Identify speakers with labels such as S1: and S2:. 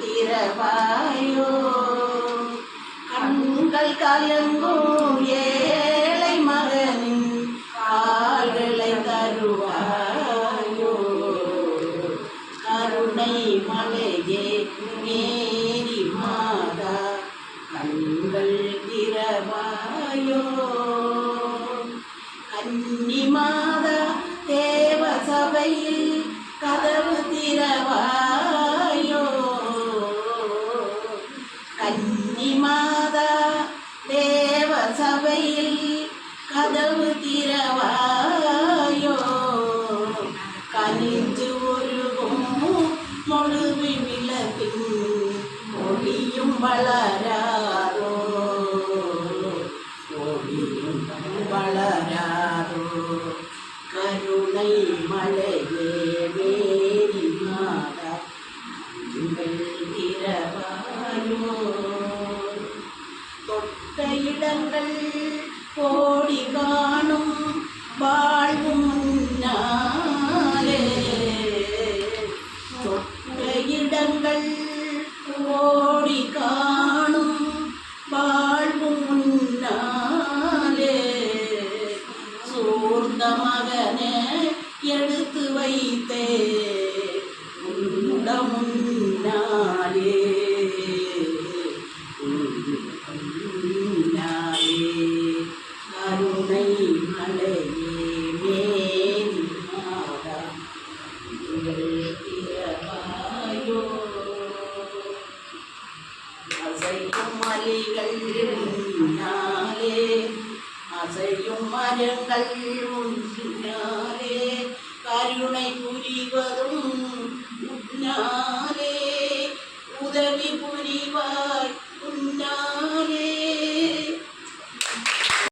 S1: திறவாயோ கண்கள் கலங்கும் ஏழை மகனின் கால்களை தருவாயோ? கருணை மலையே மேரி மாதா கண்கள் திறவாயோ? கன்னி மாதா தேவ சபையில் கதவு திறவாயோ? கதவு திறவாயோ கனிந்து உருகும் மொழுவி விளக்கின் ஒளியும் வளராதோ தொட்ட இடங்கள் கோடி காணும் வாழ்வும் முன்னாலே சூர்ந்த மகனே எடுத்து வைத்தே. உன்னுட முன்னா അസയും മലകൾ പിന്നാലെ അസയും മരങ്ങൾ പിന്നാലെ പുരിവതും പിന്നാലെ ഉദവി